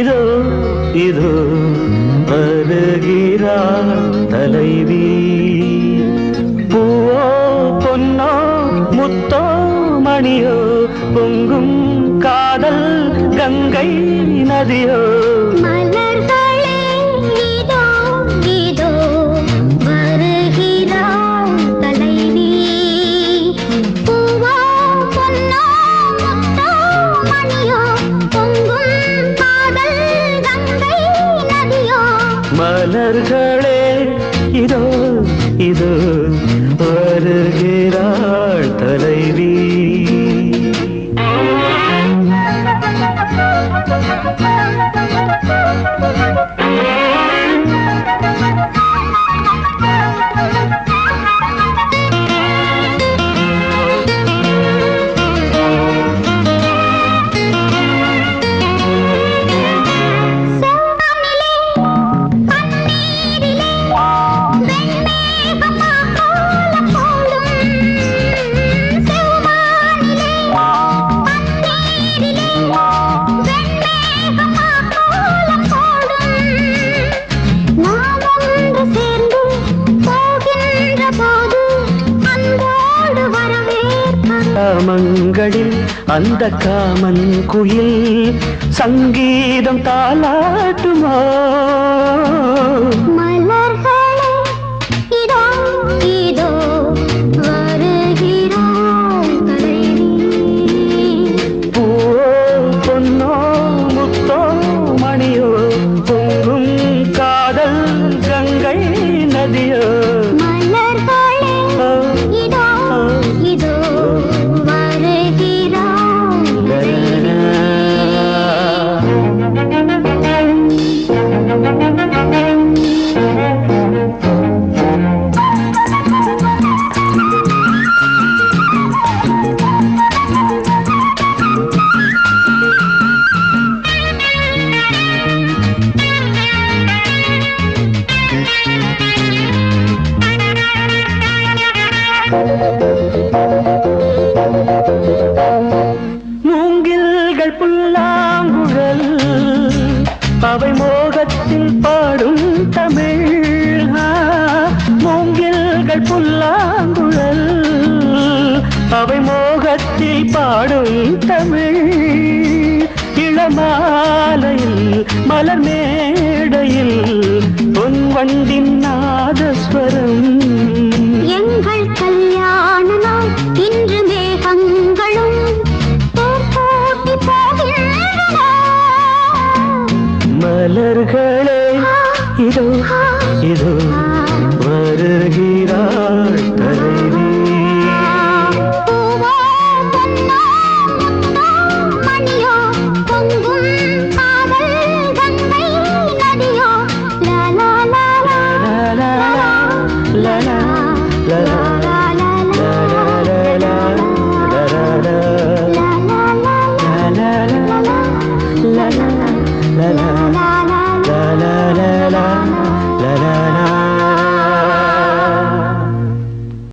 இதோ இதோ வருகிறாள் தலைவி. பூவோ பொன்னோ முத்தோ மணியோ பொங்கும் காதல் கங்கை நதியோ. மலர்களே இதோ இதோ கண்களில் அந்த காமன் குயில் சங்கீதம் தாளாட்டுமோ? மணியோ பொங்கும் காதல் கங்கை நதியோ. மூங்கில்கள் புல்லாங்குழல் அவை மோகத்தில் பாடும் தமிழ் மூங்கில்கள் புல்லாங்குழல் அவை மோகத்தில் பாடும் தமிழ். இளமாலையில் மலர் மேடையில் பொன் வண்டின் நாதஸ்வரம். மலர்களே இதோ இதோ வருகிறாள் தலைவி பூவோ பொன்னோ முத்தோ